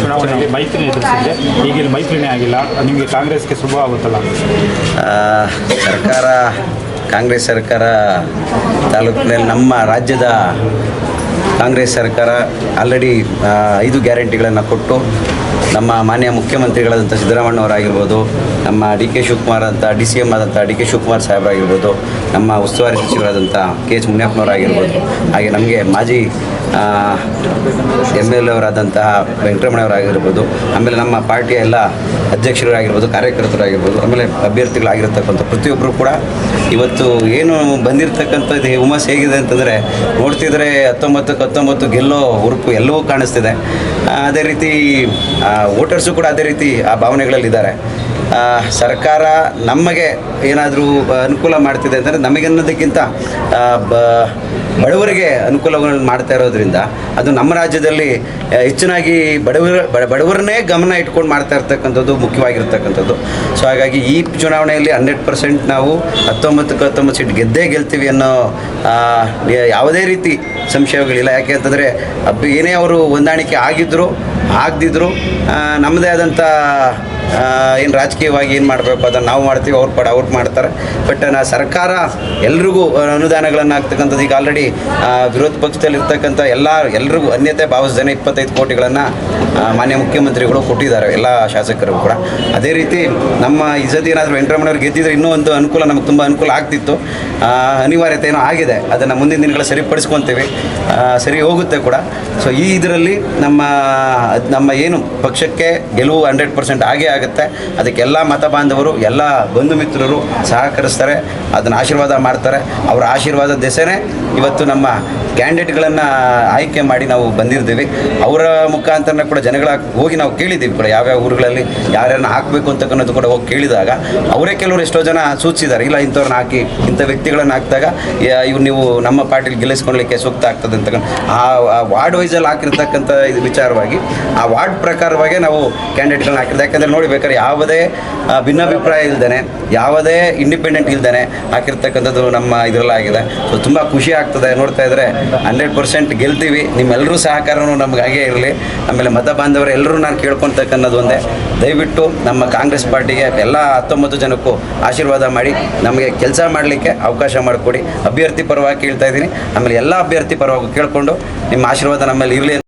ಚುನಾವಣೆಯಲ್ಲಿ ಮೈತ್ರಿ ಎದುರಿಸಿದ್ರೆ ಈಗ ಇಲ್ಲಿ ಮೈತ್ರಿನೇ ಆಗಿಲ್ಲ ನಿಮಗೆ ಕಾಂಗ್ರೆಸ್ಗೆ ಶುಭ ಆಗುತ್ತಲ್ಲ? ಸರ್ಕಾರ ಕಾಂಗ್ರೆಸ್ ಸರ್ಕಾರ ತಾಲೂಕಿನಲ್ಲಿ ನಮ್ಮ ರಾಜ್ಯದ ಕಾಂಗ್ರೆಸ್ ಸರ್ಕಾರ ಆಲ್ರೆಡಿ ಐದು ಗ್ಯಾರಂಟಿಗಳನ್ನು ಕೊಟ್ಟು ನಮ್ಮ ಮಾನ್ಯ ಮುಖ್ಯಮಂತ್ರಿಗಳಾದಂಥ ಸಿದ್ದರಾಮಣ್ಣವರಾಗಿರ್ಬೋದು ನಮ್ಮ ಡಿ ಕೆ ಶಿವಕುಮಾರ್ ಅಂತ ಡಿ ಸಿ ಎಂ ಆದಂಥ ಡಿ ಕೆ ಶಿವಕುಮಾರ್ ಸಾಹೇಬರಾಗಿರ್ಬೋದು, ನಮ್ಮ ಉಸ್ತುವಾರಿ ಸಚಿವರಾದಂಥ ಕೆ ಎಚ್ ಮುನಿಯಪ್ಪನವರಾಗಿರ್ಬೋದು, ಹಾಗೆ ನಮಗೆ ಮಾಜಿ ಎಂ ಎಲ್ ಅವರಾದಂತಹ ವೆಂಕಟರಮಣವರಾಗಿರ್ಬೋದು, ಆಮೇಲೆ ನಮ್ಮ ಪಾರ್ಟಿಯ ಎಲ್ಲ ಅಧ್ಯಕ್ಷರಾಗಿರ್ಬೋದು, ಕಾರ್ಯಕರ್ತರಾಗಿರ್ಬೋದು, ಆಮೇಲೆ ಅಭ್ಯರ್ಥಿಗಳಾಗಿರ್ತಕ್ಕಂಥ ಪ್ರತಿಯೊಬ್ಬರು ಕೂಡ ಇವತ್ತು ಏನು ಬಂದಿರತಕ್ಕಂಥ ಇದು ಹೇಗಿದೆ ಅಂತಂದರೆ, ನೋಡ್ತಿದ್ರೆ ಹತ್ತೊಂಬತ್ತಕ್ಕೆ ಹತ್ತೊಂಬತ್ತು ಗೆಲ್ಲೋ ಹುರುಪು ಎಲ್ಲವೂ ಕಾಣಿಸ್ತಿದೆ. ಅದೇ ರೀತಿ ವೋಟರ್ಸು ಕೂಡ ಅದೇ ರೀತಿ, ಆ ಭಾವನೆಗಳಲ್ಲಿದ್ದಾರೆ. ಸರ್ಕಾರ ನಮಗೆ ಏನಾದರೂ ಅನುಕೂಲ ಮಾಡ್ತಿದೆ ಅಂತಂದರೆ ನಮಗೆ ಅನ್ನೋದಕ್ಕಿಂತ ಬ- ಬಡವರಿಗೆ ಅನುಕೂಲಗಳನ್ನು ಮಾಡ್ತಾ ಇರೋದ್ರಿಂದ ಅದು ನಮ್ಮ ರಾಜ್ಯದಲ್ಲಿ ಹೆಚ್ಚಿನಾಗಿ ಬಡವರ, ಬಡ- ಬಡವರನ್ನೇ ಗಮನ ಇಟ್ಕೊಂಡು ಮಾಡ್ತಾ ಇರ್ತಕ್ಕಂಥದ್ದು ಮುಖ್ಯವಾಗಿರ್ತಕ್ಕಂಥದ್ದು. ಸೊ ಹಾಗಾಗಿ ಈ ಚುನಾವಣೆಯಲ್ಲಿ ಹಂಡ್ರೆಡ್ ಪರ್ಸೆಂಟ್ ನಾವು ಹತ್ತೊಂಬತ್ತಕ್ಕೆ ಹತ್ತೊಂಬತ್ತು ಸೀಟ್ ಗೆದ್ದೇ ಗೆಲ್ತೀವಿ ಅನ್ನೋ ಯಾವುದೇ ರೀತಿ ಸಂಶಯಗಳಿಲ್ಲ. ಯಾಕೆ ಅಂತಂದರೆ ಏನೇ ಅವರು ಹೊಂದಾಣಿಕೆ ಆಗಿದ್ದರು ಆಗದಿದ್ದರು ನಮ್ಮದೇ ಆದಂಥ ಏನು ರಾಜಕೀಯವಾಗಿ ಏನು ಮಾಡಬೇಕು ಅದನ್ನು ನಾವು ಮಾಡ್ತೀವಿ, ಅವ್ರು ಪಡ, ಅವ್ರು ಮಾಡ್ತಾರೆ. ಬಟ್ ನಾ ಸರ್ಕಾರ ಎಲ್ರಿಗೂ ಅನುದಾನಗಳನ್ನು ಆಗ್ತಕ್ಕಂಥದ್ದು ಈಗ ಆಲ್ರೆಡಿ ವಿರೋಧ ಪಕ್ಷದಲ್ಲಿ ಇರ್ತಕ್ಕಂಥ ಎಲ್ಲ, ಎಲ್ರಿಗೂ ಅನ್ಯತೆ ಭಾವಿಸ್ದೇನೆ ಇಪ್ಪತ್ತೈದು ಕೋಟಿಗಳನ್ನು ಮಾನ್ಯ ಮುಖ್ಯಮಂತ್ರಿಗಳು ಕೊಟ್ಟಿದ್ದಾರೆ, ಎಲ್ಲ ಶಾಸಕರು ಕೂಡ. ಅದೇ ರೀತಿ ನಮ್ಮ ಸತಿ ಏನಾದರೂ ವೆಂಕಟರಮಣವ್ರು ಗೆದ್ದಿದ್ರೆ ಇನ್ನೂ ಒಂದು ಅನುಕೂಲ ನಮಗೆ ತುಂಬ ಅನುಕೂಲ ಆಗ್ತಿತ್ತು. ಅನಿವಾರ್ಯತೆ ಏನೋ ಆಗಿದೆ, ಅದನ್ನು ಮುಂದಿನ ದಿನಗಳ ಸರಿಪಡಿಸ್ಕೊತೀವಿ. ಸರಿ ಹೋಗುತ್ತೆ ಕೂಡ. ಸೊ ಈ ಇದರಲ್ಲಿ ನಮ್ಮ ನಮ್ಮ ಏನು ಪಕ್ಷಕ್ಕೆ ಗೆಲುವು ಹಂಡ್ರೆಡ್ ಪರ್ಸೆಂಟ್ ಆಗೇ ಆಗುತ್ತೆ. ಅದಕ್ಕೆಲ್ಲ ಮತ ಬಾಂಧವರು, ಎಲ್ಲ ಬಂಧು ಮಿತ್ರರು ಸಹಕರಿಸ್ತಾರೆ, ಅದನ್ನು ಆಶೀರ್ವಾದ ಮಾಡ್ತಾರೆ. ಅವರ ಆಶೀರ್ವಾದ ದೆಸೆನೇ ಇವತ್ತು ನಮ್ಮ ಕ್ಯಾಂಡಿಡೇಟ್ಗಳನ್ನು ಆಯ್ಕೆ ಮಾಡಿ ನಾವು ಬಂದಿರ್ತೀವಿ. ಅವರ ಮುಖಾಂತರ ಕೂಡ ಜನಗಳ ಹೋಗಿ ನಾವು ಕೇಳಿದ್ದೀವಿ ಕೂಡ ಯಾವ್ಯಾವ ಊರುಗಳಲ್ಲಿ ಯಾರ್ಯಾರನ್ನ ಹಾಕಬೇಕು ಅಂತಕ್ಕಂಥದ್ದು ಕೂಡ ಹೋಗಿ ಕೇಳಿದಾಗ, ಅವರೇ ಕೆಲವರು ಎಷ್ಟೋ ಜನ ಸೂಚಿಸಿದ್ದಾರೆ. ಇಲ್ಲ, ಇಂಥವ್ರನ್ನ ಹಾಕಿ, ಇಂಥ ವ್ಯಕ್ತಿಗಳನ್ನು ಹಾಕಿದಾಗ ಇವು ನೀವು ನಮ್ಮ ಪಾರ್ಟಿಲಿ ಗೆಲ್ಲಿಸ್ಕೊಳ್ಲಿಕ್ಕೆ ಸೂಕ್ತ ಆಗ್ತದೆ ಅಂತ ಆ ವಾರ್ಡ್ ವೈಸಲ್ಲಿ ಹಾಕಿರ್ತಕ್ಕಂಥ ವಿಚಾರವಾಗಿ, ಆ ವಾರ್ಡ್ ಪ್ರಕಾರವಾಗಿ ನಾವು ಕ್ಯಾಂಡಿಡೇಟ್ಗಳನ್ನ ಹಾಕಿರ್ತೀವಿ. ಯಾಕಂದರೆ ನೋಡಿ ಬೇಕಾದ್ರೆ ಯಾವುದೇ ಭಿನ್ನಾಭಿಪ್ರಾಯ ಇಲ್ದೇ ಯಾವುದೇ ಇಂಡಿಪೆಂಡೆಂಟ್ ಇಲ್ದೇ ಹಾಕಿರ್ತಕ್ಕಂಥದ್ದು ನಮ್ಮ ಇದರಲ್ಲ ಆಗಿದೆ. ಸೊ ತುಂಬ ಖುಷಿ ಆಗ್ತದೆ. ನೋಡ್ತಾ ಇದ್ರೆ ಹಂಡ್ರೆಡ್ ಪರ್ಸೆಂಟ್ ಗೆಲ್ತೀವಿ. ನಿಮ್ಮೆಲ್ಲರೂ ಸಹಕಾರನೂ ನಮ್ಗೆ ಹಾಗೆ ಇರಲಿ. ಆಮೇಲೆ ಮತ ಬಾಂಧವರು ಎಲ್ಲರೂ ನಾನು ಕೇಳ್ಕೊತಕ್ಕಂಥದ್ದು ಒಂದೇ. ದಯವಿಟ್ಟು ನಮ್ಮ ಕಾಂಗ್ರೆಸ್ ಪಾರ್ಟಿಗೆ ಎಲ್ಲ ಹತ್ತೊಂಬತ್ತು ಜನಕ್ಕೂ ಆಶೀರ್ವಾದ ಮಾಡಿ, ನಮಗೆ ಕೆಲಸ ಮಾಡಲಿಕ್ಕೆ ಅವಕಾಶ ಮಾಡಿಕೊಡಿ. ಅಭ್ಯರ್ಥಿ ಪರವಾಗಿ ಕೇಳ್ತಾ ಇದ್ದೀನಿ. ಆಮೇಲೆ ಎಲ್ಲ ಅಭ್ಯರ್ಥಿ ಪರವಾಗಿ ಕೇಳಿಕೊಂಡು ನಿಮ್ಮ ಆಶೀರ್ವಾದ ನಮ್ಮಲ್ಲಿ ಇರಲಿ